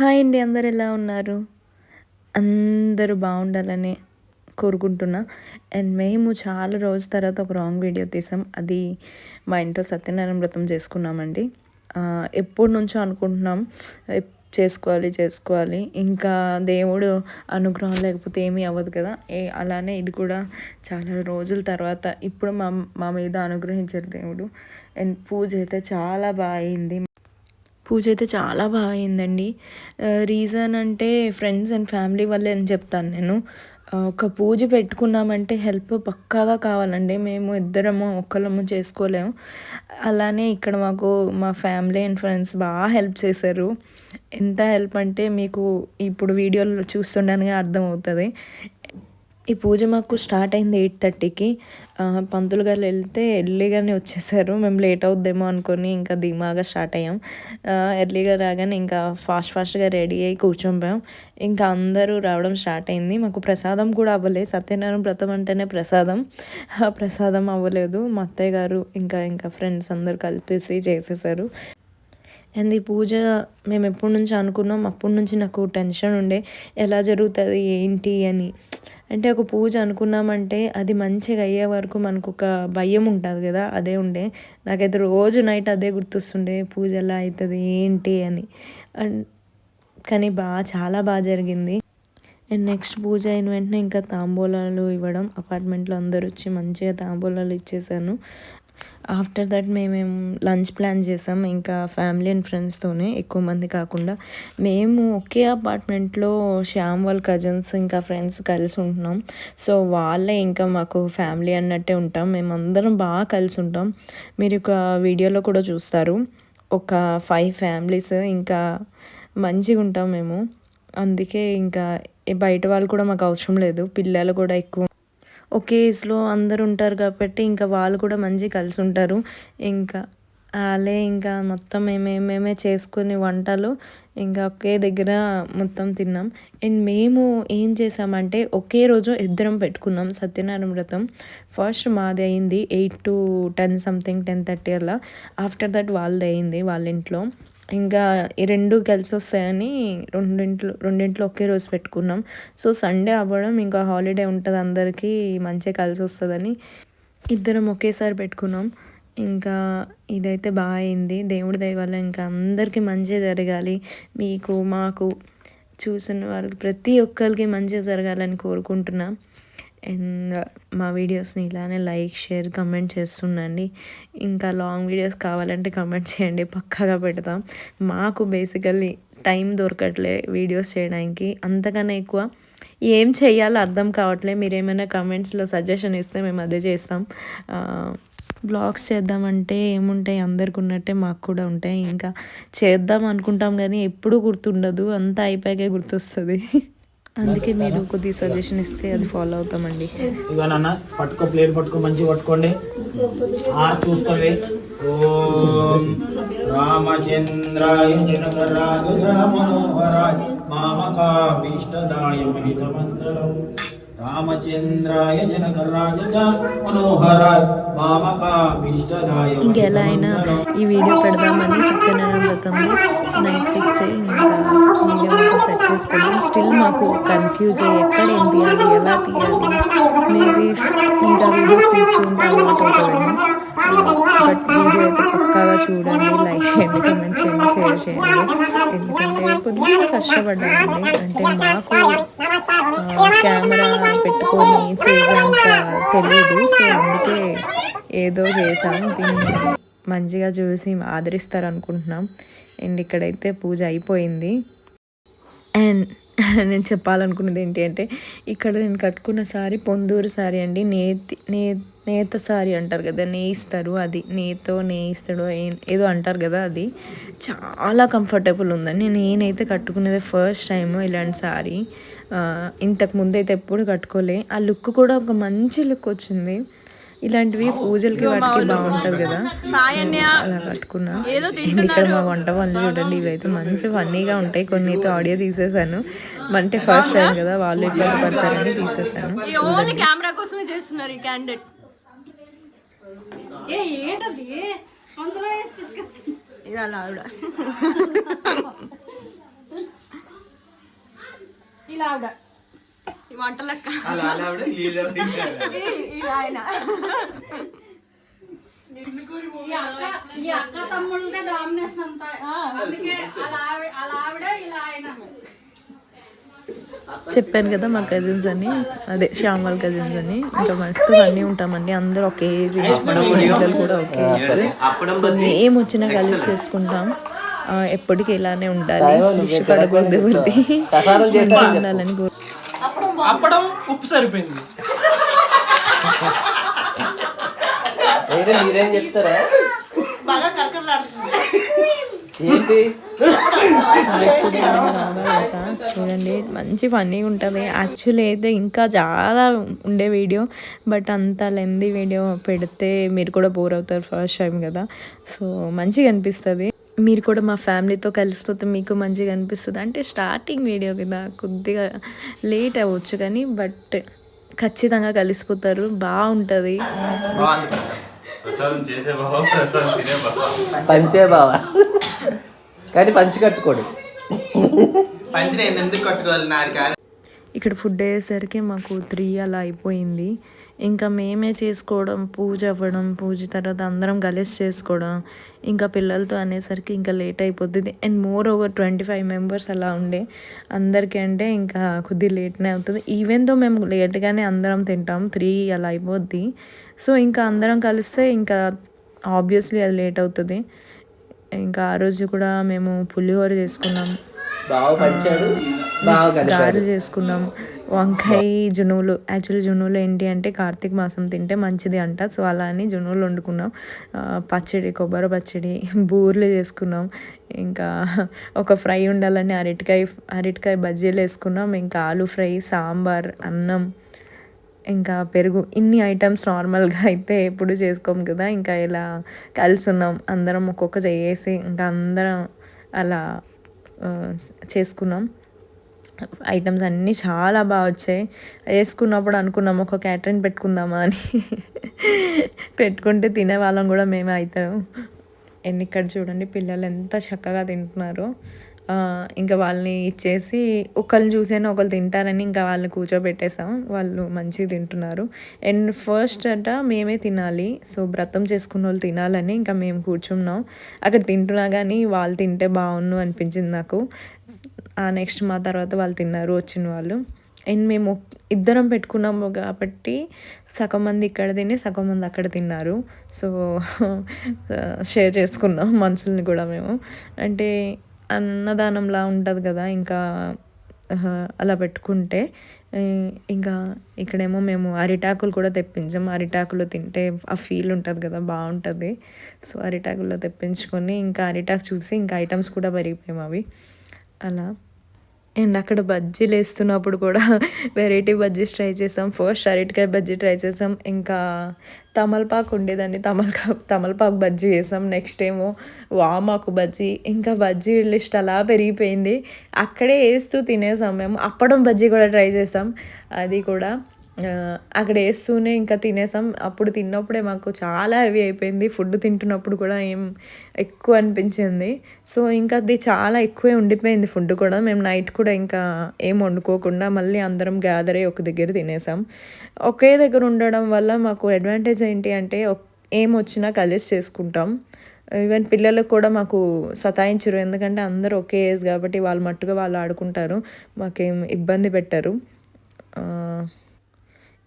Hi అండి అందరు ఎలా ఉన్నారు? అందరూ బాగుండాలని కోరుకుంటున్నా. అండ్ మేము చాలా రోజుల తర్వాత ఒక రాంగ్ వీడియో తీసాం. అది మా ఇంట్లో సత్యనారాయణ వ్రతం చేసుకున్నామండి. ఎప్పటి నుంచో అనుకుంటున్నాం. చేసుకోవాలి చేసుకోవాలి. ఇంకా దేవుడు అనుగ్రహం లేకపోతే ఏమీ అవ్వదు కదా. ఏ అలానే ఇది కూడా చాలా రోజుల తర్వాత. ఇప్పుడు మా మా మీద అనుగ్రహించారు దేవుడు. అండ్ పూజ అయితే చాలా బాగా అయింది. పూజ అయితే చాలా బాగా అయిందండి రీజన్ అంటే ఫ్రెండ్స్ అండ్ ఫ్యామిలీ వల్లే అని చెప్తాను నేను. ఒక పూజ పెట్టుకున్నామంటే హెల్ప్ పక్కాగా కావాలండి. మేము ఇద్దరము ఒక్కళ్ళము చేసుకోలేము. అలానే ఇక్కడ మాకు మా ఫ్యామిలీ అండ్ ఫ్రెండ్స్ బాగా హెల్ప్ చేశారు. ఎంత హెల్ప్ అంటే మీకు ఇప్పుడు వీడియోలో చూస్తుండగానే అర్థమవుతుంది. ఈ పూజ మాకు స్టార్ట్ అయింది ఎయిట్ థర్టీకి. పంతులు గారు వెళ్తే ఎర్లీగానే వచ్చేసారు. మేము లేట్ అవుద్దేమో అనుకొని ఇంకా ధీమాగా స్టార్ట్ అయ్యాం. ఎర్లీగా రాగానే ఇంకా ఫాస్ట్ ఫాస్ట్గా రెడీ అయ్యి కూర్చోంపాం ఇంకా అందరూ రావడం స్టార్ట్ అయింది. మాకు ప్రసాదం కూడా అవ్వలేదు సత్యనారాయణ వ్రతం అంటేనే ప్రసాదం. ఆ ప్రసాదం అవ్వలేదు. మా అత్తయ్య గారు ఇంకా ఇంకా ఫ్రెండ్స్ అందరూ కలిపేసి చేసేసారు. అండ్ ఈ పూజ మేము ఎప్పటి నుంచి అనుకున్నాం? అప్పటి నుంచి నాకు టెన్షన్ ఉండే. ఎలా జరుగుతుంది? ఏంటి? అని. అంటే ఒక పూజ అనుకున్నామంటే అది మంచిగా అయ్యే వరకు మనకు ఒక భయం ఉంటుంది కదా అదే ఉండే. నాకైతే రోజు నైట్ అదే గుర్తొస్తుండే పూజ ఎలా అవుతుంది ఏంటి అని. అండ్ కానీ బాగా చాలా బాగా జరిగింది. అండ్ నెక్స్ట్ పూజ అయిన వెంటనే ఇంకా తాంబూలాలు ఇవ్వడం అపార్ట్మెంట్లో అందరూ వచ్చి మంచిగా తాంబూలాలు ఇచ్చేసాను. ఆఫ్టర్ దట్ మేమేం లంచ్ ప్లాన్ చేసాం. ఇంకా ఫ్యామిలీ అండ్ ఫ్రెండ్స్తోనే ఎక్కువ మంది కాకుండా మేము ఒకే అపార్ట్మెంట్లో శ్యామ్ వాళ్ళ కజిన్స్ ఇంకా ఫ్రెండ్స్ కలిసి ఉంటున్నాం. సో వాళ్ళే ఇంకా మాకు ఫ్యామిలీ అన్నట్టే ఉంటాం. మేమందరం బాగా కలిసి ఉంటాం. మీరు ఒక వీడియోలో కూడా చూస్తారు. ఒక ఫైవ్ ఫ్యామిలీస్ ఇంకా మంచిగా ఉంటాం మేము. అందుకే ఇంకా బయట వాళ్ళు కూడా మాకు అవసరం లేదు. పిల్లలు కూడా ఎక్కువ ఒకే ఏజ్లో అందరు ఉంటారు కాబట్టి ఇంకా వాళ్ళు కూడా మంచిగా కలిసి ఉంటారు. ఇంకా వాళ్ళే ఇంకా మొత్తం మేమే మేమే చేసుకుని వంటలు ఇంకా ఒకే దగ్గర మొత్తం తిన్నాం. అండ్ మేము ఏం చేసామంటే ఒకే రోజు ఇద్దరం పెట్టుకున్నాం సత్యనారాయణ వ్రతం. ఫస్ట్ మాది అయింది eight to ten something ten thirty అలా. ఆఫ్టర్ దట్ వాళ్ళది అయింది వాళ్ళ ఇంట్లో. ఇంకా ఈ రెండు కలిసి వస్తాయని రెండింట్లో రెండింట్లో ఒకే రోజు పెట్టుకున్నాం. సో సండే అవ్వడం ఇంకా హాలిడే ఉంటుంది అందరికీ మంచిగా కలిసి వస్తుందని ఇద్దరం ఒకేసారి పెట్టుకున్నాం. ఇంకా ఇదైతే బాగా అయింది దేవుడి దయవల్ల ఇంకా అందరికీ మంచిగా జరగాలి. మీకు మాకు చూసిన వాళ్ళకి ప్రతి ఒక్కరికి మంచిగా జరగాలని కోరుకుంటున్నాం. అండ్ మా వీడియోస్ని ఇలానే లైక్ షేర్ కమెంట్ చేస్తుండండి. ఇంకా లాంగ్ వీడియోస్ కావాలంటే కమెంట్ చేయండి పక్కాగా పెడతాం. మాకు బేసికల్లీ టైం దొరకట్లే వీడియోస్ చేయడానికి. అంతకన్నా ఎక్కువ ఏం చేయాలో అర్థం కావట్లే. మీరేమైనా కమెంట్స్లో సజెషన్ ఇస్తే మేము అదే చేస్తాం. బ్లాగ్స్ చేద్దామంటే ఏముంటాయి? అందరికి ఉన్నట్టే మాకు కూడా ఉంటాయి. ఇంకా చేద్దాం అనుకుంటాం కానీ ఎప్పుడూ గుర్తుండదు. అంతా అయిపోయాకే గుర్తొస్తుంది. అందుకే మీరు కొద్దిగా సజెషన్ ఇస్తే అది ఫాలో అవుతామండి. ఇగో నాన్న పట్టుకో ప్లేట్ పట్టుకో మంచిగా పట్టుకోండి. ఆ చూసుకోండి. ఓం రామచంద్రాయ మనోహరాయ మామకాభీష్టదాయ మహితమంతరం రామచంద్రాయ జనకరాజ మనోహరాయ మామకాభీష్టదాయ ఇంకెలా అయినా ఈ వీడియో పెడదామని సత్యనారాయణ వ్రతంలో నైట్ ఫిక్స్ అయ్యి ఇంకా సెట్ చేసుకోవడం స్టిల్ మాకు కన్ఫ్యూజ్ ఎక్కడ ఏం తీయాలి ఎలా తీయాలి మేబీ ఇంకా వీడియోస్ తీస్తూ అలవాటు అవుతుందేమో బట్ వీడియో అయితే పక్కాగా చూడండి లైక్ చేయండి కమెంట్ చేయండి షేర్ చేయండి ఎందుకంటే కొద్దిగా కష్టపడ్డానండి అంటే మాకు కెమెరా పెట్టుకొని చేసేంత తెలియదు సో అందుకే ఏదో చేసాం దీన్ని మంచిగా చూసి ఆదరిస్తారు అనుకుంటున్నాం అండ్ ఇక్కడైతే పూజ అయిపోయింది అండ్ నేను చెప్పాలనుకున్నది ఏంటి అంటే ఇక్కడ నేను కట్టుకున్న సారీ పొందూరు సారీ అండి. నేతి నే నేత సారీ అంటారు కదా నేయిస్తారు అది. నేతో నేయిస్తాడు ఏ- ఏదో అంటారు కదా అది. చాలా కంఫర్టబుల్ ఉందండి. నేనైతే కట్టుకునేది ఫస్ట్ టైం ఇలాంటి సారీ. ఇంతకు ముందు అయితే ఎప్పుడు కట్టుకోలే. ఆ లుక్ కూడా ఒక మంచి లుక్ వచ్చింది. ఇలాంటివి పూజలకి వాటికి బాగుంటది కదా. అలా కట్టుకున్నా. ఇక్కడ మా వంట పనులు చూడండి ఇవైతే మంచి ఫన్నీగా ఉంటాయి. కొన్ని అయితే ఆడియో తీసేసాను అంటే ఫస్ట్ టైం కదా వాళ్ళు ఇబ్బంది పడతారని తీసేసాను ఓన్లీ కెమెరా కోసమే చేస్తున్నారు ఈ క్యాండిడేట్. వీళ్ళ అలా ఆవిడ. వీళ్ళు ఆవిడ. ఈ అక్క తమ్ముళ్ళదే డామినేషన్ అంతా. అందుకే అలా ఆవిడ అలా ఆవిడ ఇలా ఆయన. చెప్పాను కదా మా కజిన్స్ అని. అదే శ్యామ్ వాళ్ళ కజిన్స్ అని. ఇంకా మస్తు అన్నీ ఉంటామండి. అందరూ ఒకే ఏజ్ పిల్లలు కూడా ఒకే ఏజ్ సో ఏం వచ్చినా కలిసి చేసుకుంటాం. ఎప్పటికీ ఇలానే ఉండాలి. పడకూడదు ఉండాలని అప్పడం ఉప్పు సరిపోయింది. అయితే మీరేం చెప్తారా? బాగా కరకరలాడుతుంది. ఏంటి? చూడండి మంచి ఫన్నీ ఉంటుంది. యాక్చువల్లీ అయితే ఇంకా చాలా ఉండే వీడియో బట్ అంత లెంది వీడియో పెడితే మీరు కూడా బోర్ అవుతారు ఫస్ట్ టైం కదా. సో మంచిగా అనిపిస్తుంది. మీరు కూడా మా ఫ్యామిలీతో కలిసిపోతే మీకు మంచిగా అనిపిస్తుంది. అంటే స్టార్టింగ్ వీడియో కదా కొద్దిగా లేట్ అవ్వచ్చు కానీ బట్ ఖచ్చితంగా కలిసిపోతారు. బాగుంటుంది. బాగుంది ప్రసాదం చేసే బావ ప్రసాదం తినే బావ? పంచే బావా. కానీ పంచి కట్టుకోడు. ఇక్కడ ఫుడ్ అయ్యేసరికి మాకు త్రీ అలా అయిపోయింది. ఇంకా మేమే చేసుకోవడం పూజ అవ్వడం పూజ తర్వాత అందరం కలిసి చేసుకోవడం ఇంకా పిల్లలతో అనేసరికి ఇంకా లేట్ అయిపోతుంది and more over twenty five members అలా ఉండే. అందరికీ అంటే ఇంకా కొద్దిగా లేట్నే అవుతుంది. ఈవెన్తో మేము లేట్గానే అందరం తింటాం త్రీ అలా అయిపోద్ది. సో ఇంకా అందరం కలిస్తే ఇంకా ఆబ్వియస్లీ అది లేట్ అవుతుంది. ఇంకా ఆ రోజు కూడా మేము పులిహోర చేసుకున్నాం. గారెలు చేసుకున్నాం. వంకాయ జునువులు. యాక్చువల్లీ జునువులు ఏంటి అంటే కార్తీక మాసం తింటే మంచిది అంట. సో అలా అని జునువులు వండుకున్నాం. పచ్చడి కొబ్బరి పచ్చడి బూర్లు చేసుకున్నాం. ఇంకా ఒక ఫ్రై ఉండాలని అరటికాయ అరటికాయ బజ్జీలు వేసుకున్నాం. ఇంకా ఆలు ఫ్రై సాంబార్ అన్నం ఇంకా పెరుగు. ఇన్ని ఐటమ్స్ నార్మల్గా అయితే ఎప్పుడు చేసుకోం కదా. ఇంకా ఇలా కలిసి ఉన్నాం. అందరం ఒక్కొక్క చేసి ఇంకా అందరం అలా చేసుకున్నాం. ఐటమ్స్ అన్నీ చాలా బాగా వచ్చాయి. వేసుకున్నప్పుడు అనుకున్నాం ఒక క్యాటరింగ్ పెట్టుకుందామా అని. పెట్టుకుంటే తినే వాళ్ళం కూడా మేమే అవుతాం అండ్ ఇక్కడ చూడండి పిల్లలు ఎంత చక్కగా తింటున్నారో. ఇంకా వాళ్ళని ఇచ్చేసి ఒకళ్ళని చూసైనా ఒకళ్ళు తింటారని ఇంకా వాళ్ళని కూర్చోబెట్టేసాం. వాళ్ళు మంచిగా తింటున్నారు. అండ్ ఫస్ట్ అట మేమే తినాలి. సో వ్రతం చేసుకున్న వాళ్ళు తినాలని ఇంకా మేము కూర్చున్నాం. అక్కడ తింటున్నా కానీ వాళ్ళు తింటే బాగుండు అనిపించింది నాకు. నెక్స్ట్ మా తర్వాత వాళ్ళు తిన్నారు వచ్చిన వాళ్ళు. అండ్ మేము ఇద్దరం పెట్టుకున్నాము కాబట్టి సగం మంది ఇక్కడ తిని సగం మంది అక్కడ తిన్నారు. సో షేర్ చేసుకున్నాం మనుషుల్ని కూడా మేము. అంటే అన్నదానంలా ఉంటుంది కదా ఇంకా అలా పెట్టుకుంటే ఇంకా ఇక్కడేమో మేము అరిటాకులు కూడా తెప్పించాం. అరిటాకులు తింటే ఆ ఫీల్ ఉంటుంది కదా బాగుంటుంది. సో అరిటాకుల్లో తెప్పించుకొని ఇంకా అరిటాకు చూసి ఇంకా ఐటమ్స్ కూడా పెరిగిపోయాం అవి అలా. అండ్ అక్కడ బజ్జీలు వేస్తున్నప్పుడు కూడా వెరైటీ బజ్జీస్ ట్రై చేసాం. ఫస్ట్ అరటికాయ బజ్జీ ట్రై చేసాం. ఇంకా తమలపాకు ఉండేదండి. తమలకా తమలపాకు బజ్జీ వేసాం నెక్స్ట్ ఏమో వామాకు బజ్జీ. ఇంకా బజ్జీ లిస్ట్ అలా పెరిగిపోయింది. అక్కడే వేస్తూ తినేసాం మేము. అప్పడం బజ్జీ కూడా ట్రై చేసాం. అది కూడా అక్కడ వేస్తూనే ఇంకా తినేసాం. అప్పుడు తిన్నప్పుడే మాకు చాలా హెవీ అయిపోయింది. ఫుడ్ తింటున్నప్పుడు కూడా ఏం ఎక్కువ అనిపించింది. సో ఇంకా అది చాలా ఎక్కువే ఉండిపోయింది ఫుడ్ కూడా. మేము నైట్ కూడా ఇంకా ఏం వండుకోకుండా మళ్ళీ అందరం గ్యాదర్ అయ్యి ఒక దగ్గర తినేసాం. ఒకే దగ్గర ఉండడం వల్ల మాకు అడ్వాంటేజ్ ఏంటి అంటే ఏం వచ్చినా కలిసి చేసుకుంటాం. ఈవెన్ పిల్లలకు కూడా మాకు సతాయించరు. ఎందుకంటే అందరూ ఒకే ఏజ్ కాబట్టి వాళ్ళు మట్టుగా వాళ్ళు ఆడుకుంటారు. మాకేం ఇబ్బంది పెట్టరు.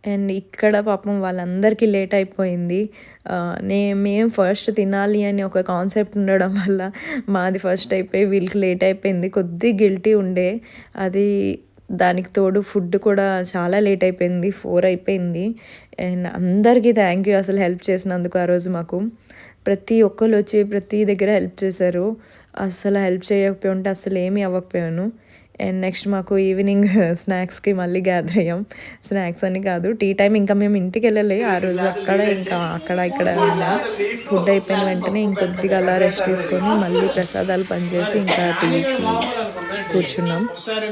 అండ్ ఇక్కడ పాపం వాళ్ళందరికీ లేట్ అయిపోయింది. నే మేము ఫస్ట్ తినాలి అని ఒక కాన్సెప్ట్ ఉండడం వల్ల మాది ఫస్ట్ అయిపోయి వీళ్ళకి లేట్ అయిపోయింది. కొద్ది గిల్టీ ఉండే. అది దానికి తోడు ఫుడ్ కూడా చాలా లేట్ అయిపోయింది. ఫోర్ అయిపోయింది. అండ్ అందరికీ థ్యాంక్ యూ అసలు హెల్ప్ చేసినందుకు ఆ రోజు మాకు. ప్రతి ఒక్కరు వచ్చి ప్రతి దగ్గర హెల్ప్ చేశారు. అసలు హెల్ప్ చేయకపోయి ఉంటే అసలు ఏమీ అవ్వకపోయాను. అండ్ నెక్స్ట్ మాకు ఈవినింగ్ స్నాక్స్కి మళ్ళీ గ్యాదర్ అయ్యాం. స్నాక్స్ అని కాదు టీ టైం ఇంకా మేము ఇంటికి వెళ్ళలే. ఆ రోజు అక్కడ ఇంకా అక్కడ ఇక్కడ ఫుడ్ అయిపోయిన వెంటనే ఇంకొద్దిగా అలా రెస్ట్ తీసుకొని మళ్ళీ ప్రసాదాలు పనిచేసి ఇంకా టీకి కూర్చున్నాం.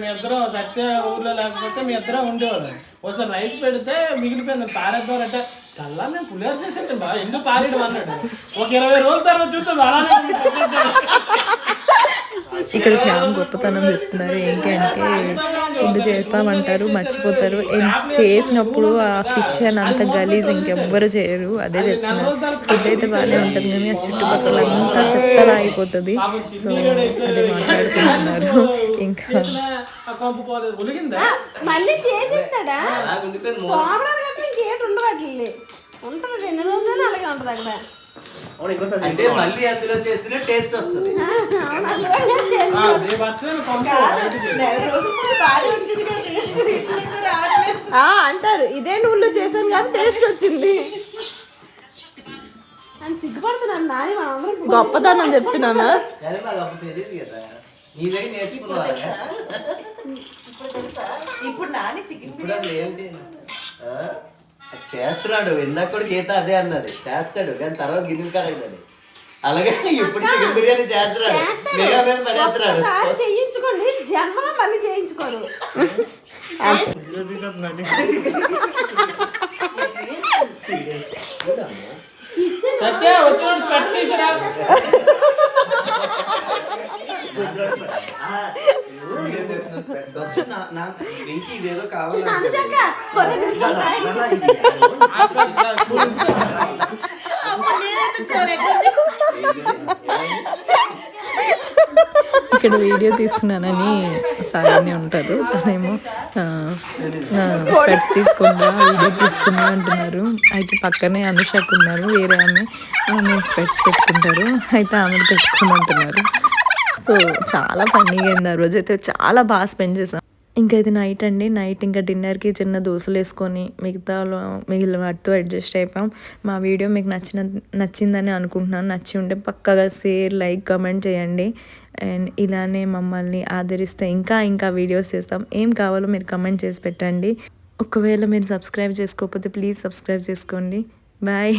మీ ఇద్దరం సత్య ఊర్లో లేకపోతే మీ ఇద్దరం ఉండేవాళ్ళం. ఒకసారి రైస్ పెడితే మిగిలిపోయింది పారేద్దామంటే కల్లా మేము పులిహోర చేసేట్టు బా ఎందుకు పారేయడం అన్నాడు. ఒక ఇరవై రోజుల తర్వాత చూస్తే అలానే ఇక్కడ శ్యామ్ గొప్పతనం చెప్తున్నారు. ఏంటి అంటే ఫుడ్ చేస్తామంటారు మర్చిపోతారు. చేసినప్పుడు ఆ కిచెన్ అంత గలీజ్ ఇంకెవ్వరు చేయరు. అదే చెప్తున్నారు. ఫుడ్ అయితే బాగానే ఉంటుంది కానీ ఆ చుట్టుపక్కల అంతా చెత్తలా అయిపోతుంది. సో అదే మాట్లాడుకుంటున్నారు. ఇంకా మళ్ళీ చేసేస్తాడా? ఉంటుంది. ఎన్ని రోజులు అలాగే ఉంటుంది అక్కడ. అంటే మళ్ళీ అందులో చేసిన టేస్ట్ వస్తుంది. అంటారు. ఇదే నువ్వులో చేశాను కానీ టేస్ట్ వచ్చింది. అని సిగ్గుపడుతున్నాను నాని మా అందరం గొప్పదనం చెప్తున్నానా? ఇప్పుడు నాని చికెన్ చేస్తున్నాడు ఇందాక కూడా గీత అదే అన్నది. చేస్తాడు కానీ తర్వాత గిన్నెలు కడగదు అలాగే ఇప్పుడు చికెన్ బిర్యానీ చేస్తున్నాడు. మెగా మీద పడేస్తున్నాడు. చేయించుకోండి జన్మలో మళ్ళీ చేయించుకోరు. సత్య వచ్చినప్పుడు స్పెట్స్ తీసిరా వచ్చు నా- నా వెంకీ ఇదేదో కావాలి అనుషక్క కొన్ని నిమిషాలు సైడ్ ఇక్కడ వీడియో తీస్తున్నానని సాగని ఉంటారు. తనేమో స్పెట్స్ తీసుకుండా వీడియో తీస్తున్నా అంటున్నారు. అయితే పక్కనే అనుషక్ ఉన్నారు వేరే ఆమె ఆమె స్పెట్స్ పెట్టుకుంటారు. అయితే ఆమెను పెట్టుకోమంటున్నారు. సో చాలా ఫన్నీగా అయింది. ఆ రోజు అయితే చాలా బాగా స్పెండ్ చేసాం ఇంకా ఇది నైట్ అండి. నైట్ ఇంకా డిన్నర్కి చిన్న దోశలు వేసుకొని మిగతా మిగిలిన వాటితో అడ్జస్ట్ అయిపోయాం. మా వీడియో మీకు నచ్చిన నచ్చిందని అనుకుంటున్నాను. నచ్చి ఉంటే పక్కగా షేర్ లైక్ కమెంట్ చేయండి. అండ్ ఇలానే మమ్మల్ని ఆదరిస్తే ఇంకా ఇంకా వీడియోస్ చేస్తాం. ఏం కావాలో మీరు కమెంట్ చేసి పెట్టండి. ఒకవేళ మీరు సబ్స్క్రైబ్ చేసుకోకపోతే ప్లీజ్ సబ్స్క్రైబ్ చేసుకోండి. బాయ్